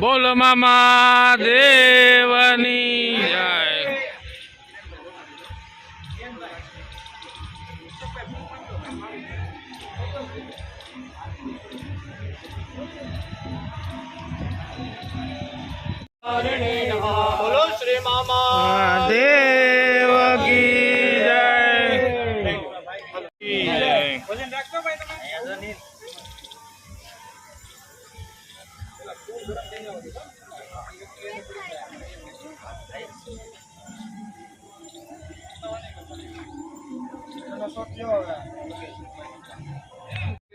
બોલ મામા દેવની જય. બોલો શ્રી મામા દેવકી જય. જય.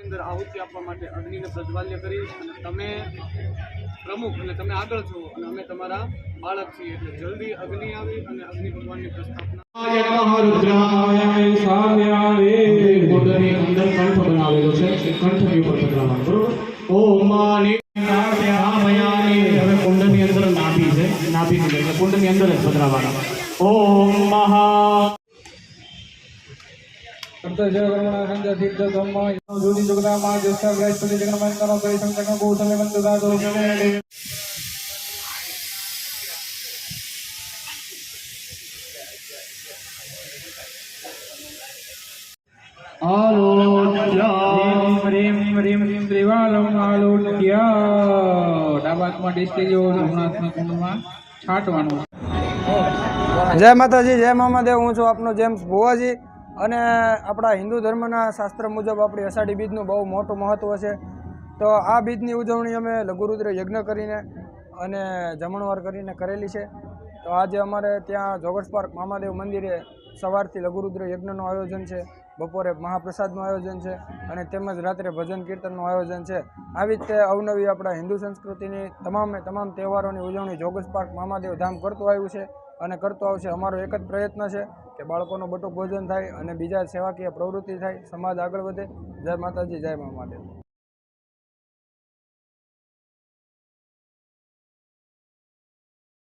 અંદર આહુતિ આપવા માટે અગ્નિને પ્રજ્વાલ્ય કરી અને તમે પ્રમુખ અને તમે આગળ છો અને અમે તમારા બાળક છીએ એટલે જલ્દી અગ્નિ આવી અને અગ્નિ ભગવાનની પ્રસ્થાપના રુદ્રાય સામ્યાય કુંડની અંદર કંઠ બનાવેલો છે એ કંઠની ઉપર પધરાવવાનું બરોબર ઓમ માની નાભી છે નાભી ની એટલે કુંડની અંદર જ પધરાવાના ઓમ મહા આલોચ્યા રીમ રીમ રીમ ત્રિવાલમ આલોટ્યા ડાબા હાથમાં ડિસ્કી જેવો કુંડમાં છાંટવાનું જય માતાજી, જય મામાદેવ હું છું આપનો જેમ્સ ભુવાજી. અને આપણા હિન્દુ ધર્મના શાસ્ત્ર મુજબ આપણી અષાઢી બીજનું બહુ મોટું મહત્ત્વ છે. તો આ બીજની ઉજવણી અમે લઘુરુદ્ર યજ્ઞ કરીને અને જમણવાર કરીને કરેલી છે. તો આજે અમારે ત્યાં જોગર્સ પાર્ક મામાદેવ મંદિરે સવારથી લઘુરુદ્ર યજ્ઞનું આયોજન છે. બપોરે મહાપ્રસાદનું આયોજન છે અને તેમજ રાત્રે ભજન કીર્તનનું આયોજન છે. આવી રીતે અવનવી આપણા હિન્દુ સંસ્કૃતિની તમામે તમામ તહેવારોની ઉજવણી જોગસ પાર્ક મામાદેવ ધામ કરતું આવ્યું છે અને કરતો આવશે અમારો એક જ પ્રયત્ન છે કે બાળકોનું બટુક ભોજન થાય અને બીજા સેવાકીય પ્રવૃત્તિ થાય. સમાજ આગળ વધે. જય માતાજી, જય મહાદેવ.